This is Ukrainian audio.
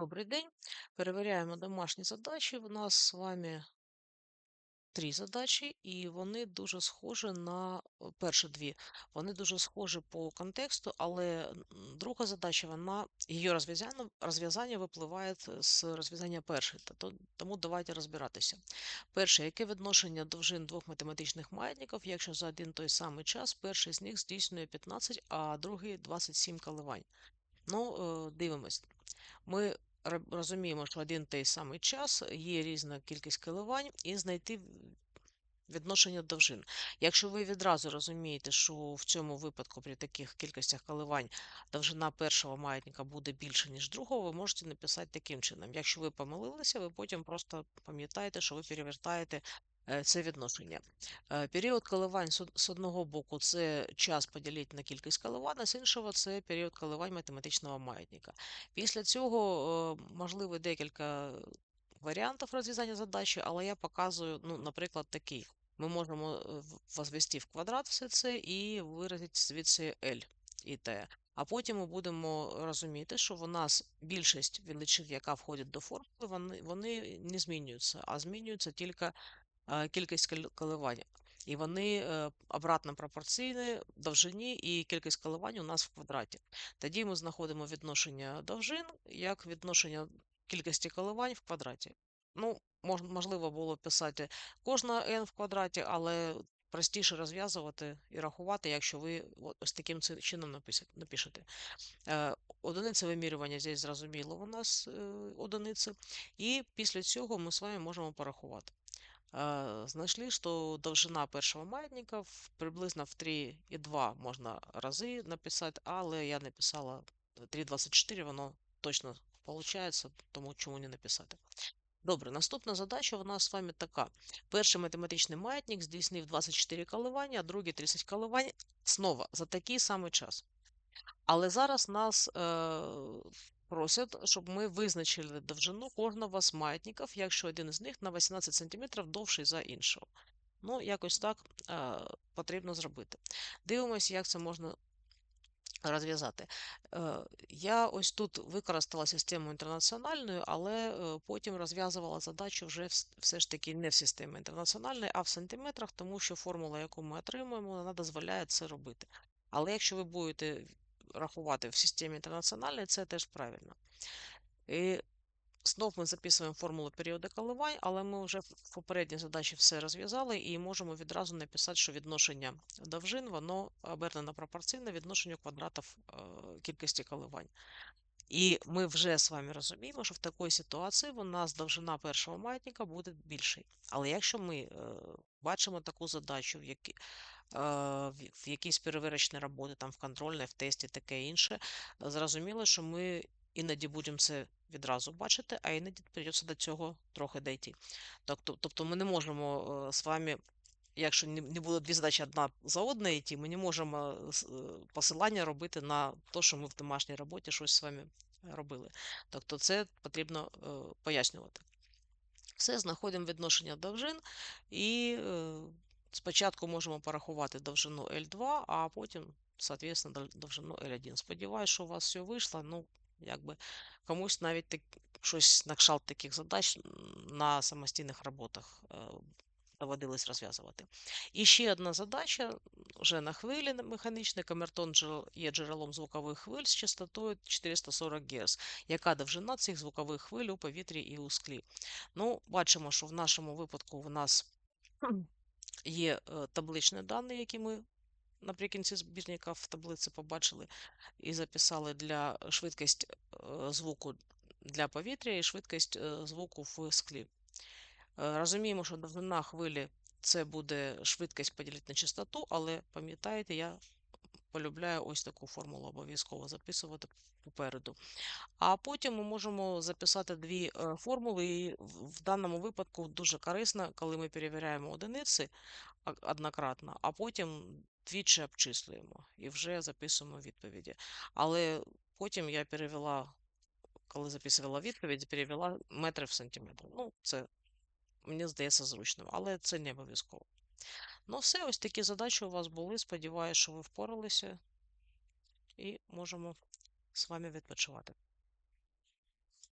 Добрий день. Перевіряємо домашні задачі. У нас з вами три задачі, і вони дуже схожі на перші дві. Вони дуже схожі по контексту, але друга задача, вона її розв'язання розв'язання випливає з розв'язання першої. Тому давайте розбиратися. Перше, яке відношення довжин двох математичних маятників, якщо за один той самий час перший з них здійснює 15, а другий 27 коливань? Ну, дивимось. Ми розуміємо, що один той самий час є різна кількість коливань, і знайти відношення довжин. Якщо ви відразу розумієте, що в цьому випадку при таких кількостях коливань довжина першого маятника буде більше, ніж другого, ви можете написати таким чином. Якщо ви помилилися, ви потім просто пам'ятаєте, що ви перевертаєте це відношення. Е, Період коливань з одного боку це час поділити на кількість коливань, а з іншого це період коливань математичного маятника. Після цього е, можливо декілька варіантів розв'язання задачі, але я показую, ну, наприклад, такий. Ми можемо е, возвести в квадрат все це і виразити звідси L і T. А потім ми будемо розуміти, що в нас більшість величин, яка входить до формули, вони, вони не змінюються, а змінюється тільки кількість кол- коливань. І вони е, обратно пропорційні довжині і кількість коливань у нас в квадраті. Тоді ми знаходимо відношення довжин як відношення кількості коливань в квадраті. Ну, можливо було писати кожна n в квадраті, але простіше розв'язувати і рахувати, якщо ви ось таким чином напишете. Е, одиниця вимірювання здесь зрозуміло у нас е, одиниці. І після цього ми з вами можемо порахувати. Знайшли, що довжина першого маятника в- приблизно в 3,2 можна рази написати, але я написала 3,24, воно точно виходить, тому чому не написати. Добре, наступна задача у нас з вами така. Перший математичний маятник здійснив 24 коливання, а другий 30 коливань знову за такий самий час. Але зараз нас е, просять, щоб ми визначили довжину кожного з маятників, якщо один із них на 18 см довший за іншого. Ну, якось так е, потрібно зробити. Дивимося, як це можна розв'язати. Е, Я ось тут використала систему інтернаціональною, але е, потім розв'язувала задачу вже вс- все ж таки не в системі інтернаціональної, а в сантиметрах, тому що формула, яку ми отримуємо, вона дозволяє це робити. Але якщо ви будете рахувати в системі інтернаціональної, це теж правильно. І Знов ми записуємо формулу періоду коливань, але ми вже в попередній задачі все розв'язали і можемо відразу написати, що відношення довжин воно обернено пропорційне відношенню квадратів е, кількості коливань. І ми вже з вами розуміємо, що в такій ситуації у нас довжина першого маятника буде більшою. Але якщо ми е, бачимо таку задачу, в, які, е, в, якійсь перевірочній роботі, там в контрольній, в тесті, таке інше, зрозуміло, що ми іноді будемо це відразу бачити, а іноді придеться до цього трохи дійти. Тобто, тобто ми не можемо е, з вами. Якщо не буде дві задачі одна за одною йти, ми не можемо е, посилання робити на те, що ми в домашній роботі щось з вами робили. Тобто це потрібно пояснювати. Все, знаходимо відношення довжин і е, спочатку можемо порахувати довжину L2, а потім, соответственно, довжину L1. Сподіваюсь, що у вас все вийшло. Ну, якби комусь навіть так, щось на кшталт таких задач на самостійних роботах е, доводилось розв'язувати. І ще одна задача вже на хвилі механічний. Камертон є джерелом звукових хвиль з частотою 440 Гц. Яка довжина цих звукових хвиль у повітрі і у склі? Ну, бачимо, що в нашому випадку в нас є е, табличні дані, які ми наприкінці збірника в таблиці побачили і записали для швидкість е, звуку для повітря і швидкість е, звуку в склі. Е, Розуміємо, що довжина хвилі це буде швидкість поділити на частоту, але пам'ятаєте, я полюбляю ось таку формулу обов'язково записувати попереду. А потім ми можемо записати дві е, формули, і в даному випадку дуже корисно, коли ми перевіряємо одиниці однократно, а потім двічі обчислюємо і вже записуємо відповіді. Але потім я перевела, коли записувала відповідь, перевела метри в сантиметри. Ну, це мені здається зручним, але це не обов'язково. Ну, все, ось такі задачі у вас були. Сподіваюся, що ви впоралися і можемо з вами відпочивати.